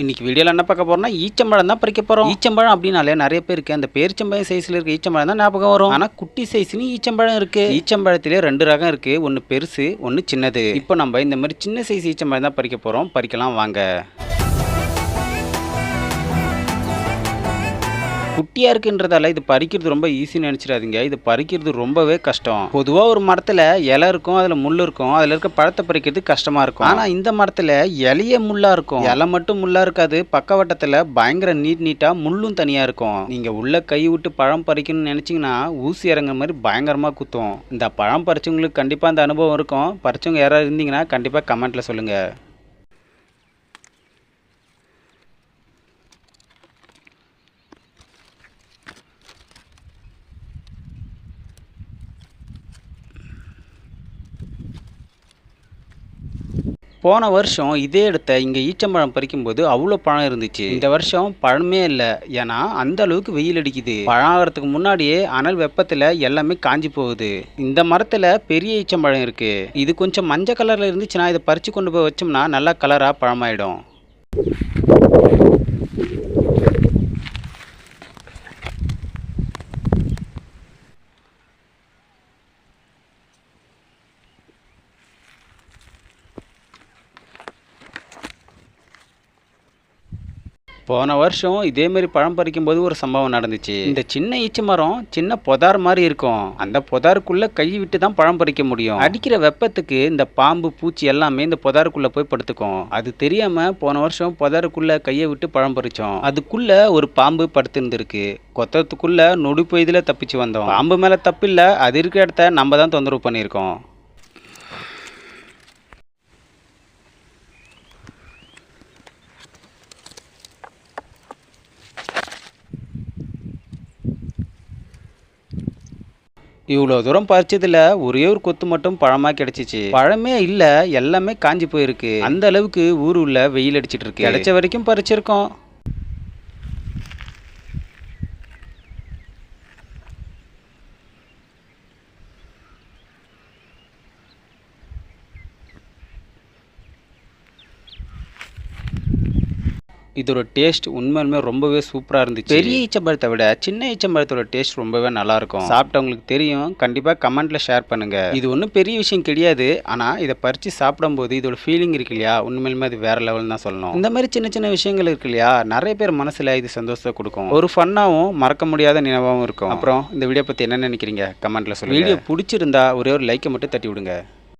இன்னைக்கு வீடியோவில் என்ன பார்க்க போறோம்னா ஈச்சம்பழம் தான் பறிக்க போறோம். ஈச்சம்பழம் அப்படின்னாலே நிறைய பேருக்கு அந்த பேரிச்சம்பழம் சைஸ்ல இருக்க ஈச்சம்பழம் தான் ஞாபகம் வரும். ஆனா குட்டி சைஸ்னு ஈச்சம்பழம் இருக்கு. ஈச்சம்பழத்திலே ரெண்டு ரகம் இருக்கு. ஒன்னு பெருசு ஒன்னு சின்னது. இப்போ நம்ம இந்த மாதிரி சின்ன சைஸ் ஈச்சம்பழம் தான் பறிக்க போறோம். பறிக்கலாம் வாங்க. குட்டியாக இருக்குன்றதால இது பறிக்கிறது ரொம்ப ஈஸின்னு நினச்சிடாதீங்க. இது பறிக்கிறது ரொம்பவே கஷ்டம். பொதுவாக ஒரு மரத்தில் இலை இருக்கும் அதில் முள் இருக்கும் அதில் இருக்க பழத்தை பறிக்கிறது கஷ்டமாக இருக்கும். ஆனால் இந்த மரத்தில் இலைய முள்ளாக இருக்கும். இலை மட்டும் முள்ளாக இருக்காது பக்கவட்டத்தில் பயங்கர நீட் நீட்டாக முள்ளும் தனியாக இருக்கும். நீங்கள் உள்ள கை விட்டு பழம் பறிக்கணும்னு நினச்சிங்கன்னா ஊசி இறங்குற மாதிரி பயங்கரமாக குத்தும். இந்த பழம் பறிச்சவங்களுக்கு கண்டிப்பாக அந்த அனுபவம் இருக்கும். பறிச்சவங்க யாராவது இருந்தீங்கன்னா கண்டிப்பாக கமெண்ட்டில் சொல்லுங்கள் போன வருஷம் இதே இடத்த இங்கே ஈச்சம்பழம் பறிக்கும்போது அவ்வளோ பழம் இருந்துச்சு. இந்த வருஷம் பழமே இல்லை. ஏன்னா அந்த அளவுக்கு வெயில் அடிக்குது. பழம் ஆகிறதுக்கு முன்னாடியே அனல் வெப்பத்தில் எல்லாமே காஞ்சி போகுது. இந்த மரத்தில் பெரிய ஈச்சம்பழம் இருக்கு. இது கொஞ்சம் மஞ்சள் கலரில் இருந்துச்சுன்னா இதை பறித்து கொண்டு போய் வச்சோம்னா நல்லா கலராக பழமாயிடும். போன வருஷம் இதே மாதிரி பழம் பறிக்கும்போது ஒரு சம்பவம் நடந்துச்சு. இந்த சின்ன ஈச்ச மரம் சின்ன புதார் மாதிரி இருக்கும். அந்த புதாருக்குள்ள கை விட்டு தான் பழம் பறிக்க முடியும். அடிக்கிற வெப்பத்துக்கு இந்த பாம்பு பூச்சி எல்லாமே இந்த புதாருக்குள்ள போய் படுத்துக்கும். அது தெரியாம போன வருஷம் புதாருக்குள்ள கையை விட்டு பழம் பறிச்சோம். அதுக்குள்ள ஒரு பாம்பு படுத்திருந்திருக்கு. கொத்தத்துக்குள்ள நொடி பொய்துல தப்பிச்சு வந்தோம். பாம்பு மேல தப்பில்ல அது இருக்கிற இடத்த நம்ம தான் தொந்தரவு பண்ணியிருக்கோம். இவ்வளோ தூரம் பறிச்சதுல ஒரே ஒரு கொத்து மட்டும் பழமா கிடைச்சிச்சு. பழமே இல்ல எல்லாமே காஞ்சி போயிருக்கு. அந்த அளவுக்கு ஊர் உள்ள வெயில் அடிச்சிட்டு இருக்கு. கிடைச்ச வரைக்கும் பறிச்சிருக்கோம். இதோட டேஸ்ட் உண்மையுமே ரொம்பவே சூப்பராக இருந்துச்சு. பெரிய ஈச்சம்பழத்தை விட சின்ன ஈச்சம்பழத்தோட டேஸ்ட் ரொம்பவே நல்லா இருக்கும் சாப்பிட்டவங்களுக்கு தெரியும். கண்டிப்பாக கமெண்ட்ல ஷேர் பண்ணுங்க. இது ஒன்றும் பெரிய விஷயம் கிடையாது. ஆனால் இதை பறித்து சாப்பிடும்போது இதோட ஃபீலிங் இருக்கு இல்லையா? உண்மையிலுமே அது வேற லெவல் தான் சொல்லணும். இந்த மாதிரி சின்ன சின்ன விஷயங்கள் இருக்கு இல்லையா? நிறைய பேர் மனசுல இது சந்தோஷத்தை கொடுக்கும். ஒரு ஃபன்னாகவும் மறக்க முடியாத நினைவாகவும் இருக்கும். அப்புறம் இந்த வீடியோ பற்றி என்ன நினைக்கிறீங்க? கமெண்ட்ல சொல்லுங்க. வீடியோ பிடிச்சிருந்தா ஒரே ஒரு லைக்கை மட்டும் தட்டி விடுங்க.